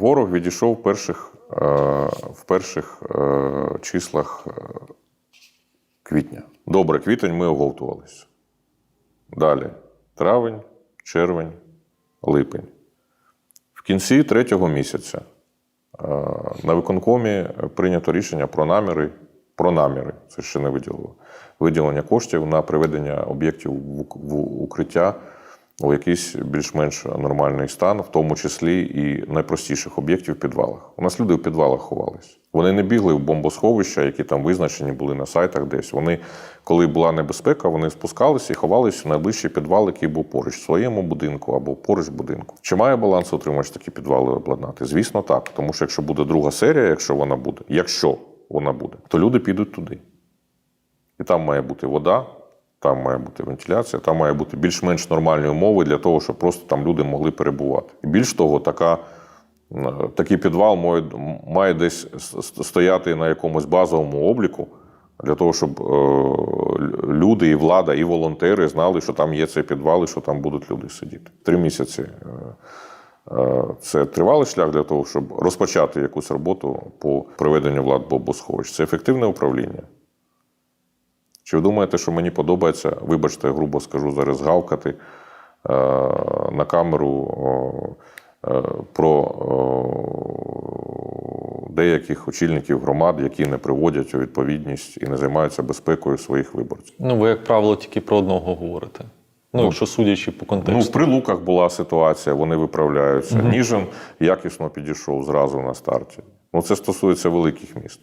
Ворог відійшов перших, е, в перших е, числах е, квітня. Добре, квітень ми оговтувалися. Далі травень, червень, липень. В кінці третього місяця е, на виконкомі прийнято рішення про наміри. Про наміри, це ще не виділило. Виділення коштів на приведення об'єктів в укриття у якийсь більш-менш нормальний стан, в тому числі і найпростіших об'єктів в підвалах. У нас люди в підвалах ховались. Вони не бігли в бомбосховища, які там визначені були на сайтах десь. Вони, коли була небезпека, вони спускалися і ховалися в найближчий підвал, який був поруч в своєму будинку або поруч будинку. Чи має балансоутримувач такі підвали обладнати? Звісно, так. Тому що якщо буде друга серія, якщо вона буде, якщо вона буде, то люди підуть туди. І там має бути вода, там має бути вентиляція, там має бути більш-менш нормальні умови для того, щоб просто там люди могли перебувати. І більш того, така, е, такий підвал має, має десь стояти на якомусь базовому обліку. Для того, щоб е, люди, і влада, і волонтери знали, що там є цей підвал і що там будуть люди сидіти. Три місяці е, е, це тривалий шлях для того, щоб розпочати якусь роботу по приведенню влад бомбосховищ. Це ефективне управління. Чи ви думаєте, що мені подобається, вибачте, грубо скажу зараз гавкати е, на камеру е, про е, деяких очільників громад, які не приводять у відповідність і не займаються безпекою своїх виборців? Ну, ви, як правило, тільки про одного говорите. Ну, якщо судячи по Ну, контексту. при луках була ситуація, вони виправляються. Ніжин якісно підійшов зразу на старті. Ну, це стосується великих міст.